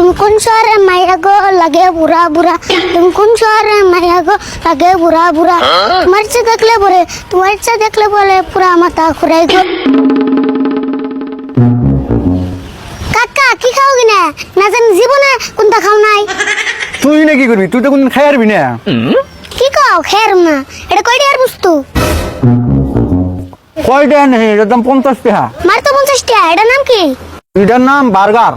তুমি কোন শহরে মাইয়া গো লাগে বুড়া বুড়া তুমি কোন শহরে মাইয়া গো লাগে বুড়া বুড়া তোমার ইচ্ছা দেখলে বলে তোমার ইচ্ছা দেখলে বলে পুরা মাথা ঘুরাই গো কাকা কি খাও কিনা না জানি জীবনে কোনটা খাও নাই তুই না কি করবি তুই তো কোনদিন খাই আরবি না কি খাও খের না এটা কয়টা আর বস্তু কয়টা নেই এটার দাম পঞ্চাশ টাকা মার তো পঞ্চাশ টাকা এটার নাম কি এটার নাম বার্গার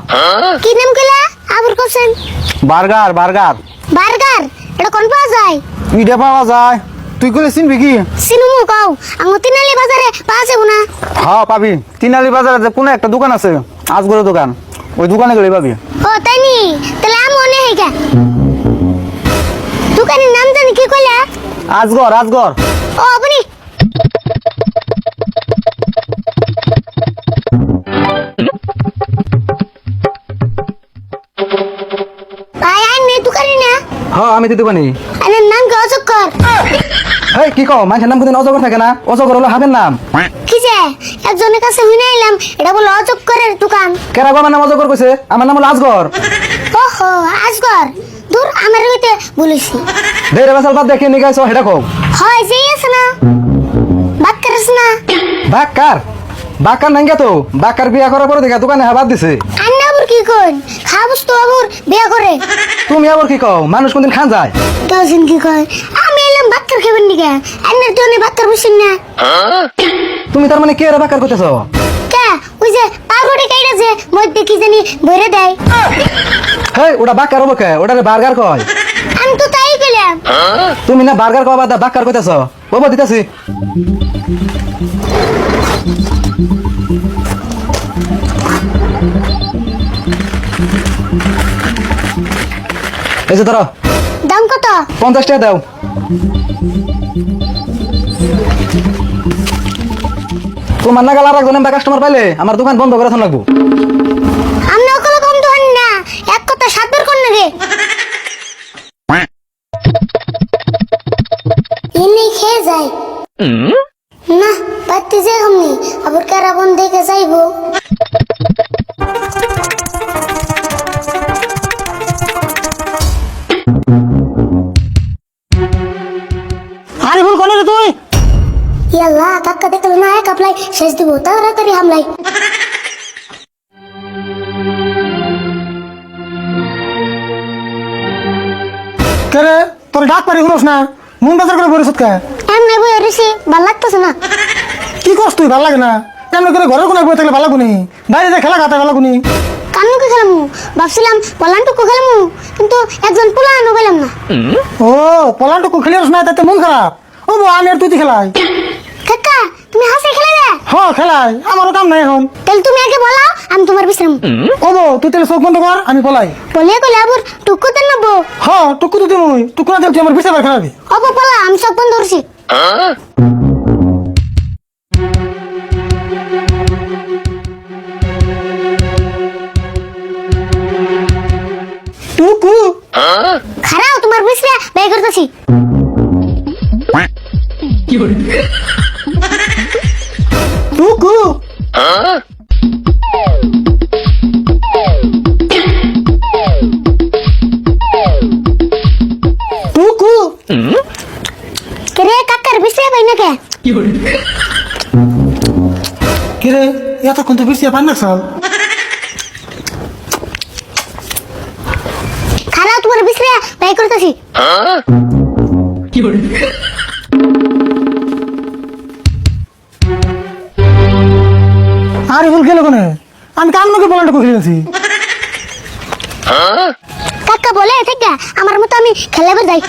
কি নাম কইলা আবুর কোসেন বার্গার বার্গার। বার্গার? এটা কোন পাওয়া যায়? ইটা পাওয়া যায়। তুই করে চিনবি কি? সিনুমু কও। আঙ্গু তিনালি বাজারে পাওয়া যাব না। হ্যাঁ পাবি। তিনালি বাজারে যে কোনো একটা দোকান আছে আজগরের দোকান। ওই দোকানে গেলে পাবি। ও তাই নি? তাহলে আমি মনে কে দোকানের নাম জানি কি কইলা? আজগর আজগর। ও হ্যাঁ আমি তো দোকানি আনের নাম কি হেই কি কও? মানুষের নাম কোনদিন অজগর থাকে না? অজগর হলো হাবের নাম। কি যে? একজনের কাছে শুনে এলাম এটা বলে অচক্করের দোকান। কেরা গো আমার নাম অজগর কইছে? আমার নাম হলো আজগর। ওহো আজগর। দূর আমার হইতে বলিসি দেড় বছর বাদ দেখে নিয়ে গেছো? কও। হয় যে আছে না। বাক্কার আছে না। বাক্কার? বাক্কার নাই তো। বাক্কার বিয়া করার পরে দেখা দোকানে হাবাদ দিছে। আন্না আবুর কি কোন খাবস তো আবুর বিয়া করে। তুমি আবার কি কও? মানুষ কোনদিন খান যায়? কেউছেন কি কয়? আমি এলাম বাক্কার খাবেন নিকে আন্নার তো অনেক বাক্কার বসেন না। তুমি তার মানে কে রে বাক্কার কইতেছো কে? ওই যে পাগড়ি কাইরা যে মধ্যে কি জানি ভরে দেয়। হেই ওটা বাক্কার হব কে? ওটা বার্গার কয়। আমি তো তাই কইলাম। তুমি না বার্গার কবা দা বাক্কার কইতেছো বাবা দিতাছি। এই যে ধরো। দাম কত? পঞ্চাশ টাকা দাও। তোমার নাগাল আর একজন কাস্টমার পাইলে আমার দোকান বন্ধ করে লাগবো আমি ওগুলো কম হন না। এক কথা সাত বের কর না রে। এমনি খেয়ে যায় না পাত্তি যে কমনি আবার কারাবন দেখে যাইবো। আরে ভুল কোনে রে তুই। ইয়াল্লা কাকা দেখল না এক আপলাই শেষ দিব তাড়াতাড়ি হামলাই। কে রে? তোর ডাক পারি ঘুরোস না? মন বাজার করে বলিস কে এমনি বই রেছি ভালো লাগতেছে না। কি করস তুই ভালো লাগে না? এমনি করে ঘরের কোনায় বই থাকলে ভালো গুনি বাইরে যে খেলা খাতে ভালো গুনি কানুকে খেলামু? ভাবছিলাম পলানটুকু খেলামু? কিন্তু একজন পোলা আনো গেলাম না ও পলানটুকু খেলিস না? তাতে মন খারাপ। ও বো আমি আর তুই খেলাই। কাকা তুমি হাসে খেলে দে হ খেলাই। আমারও কাম নাই এখন। তাহলে তুমি আগে বলাও আমি তোমার বিশ্রাম। ও বো তুই তাহলে চোখ বন্ধ কর আমি পলাই। বলে গেলে আবার টুকু দেন না বউ? হ টুকু তো তুই টুকু না দিলে তুই আমার বিছাবার খেলাবি। অব পোলা আমি সব বন্ধ করছি। বিশ্রা ব্যয় করতেছি। টুকু টুকু রে কাকার বিশ্রা পাই না কে? কে রে এতক্ষণ তো বিছিয়া পান না সাল। তোমার করতেছি। ব্যয় করতেছি আরে ভুল খেলো কোনে? আমি কাম নাকি পলানটুকু খেলেছি কাকা বলে থেকে আমার মতো আমি খেলাবে যাই।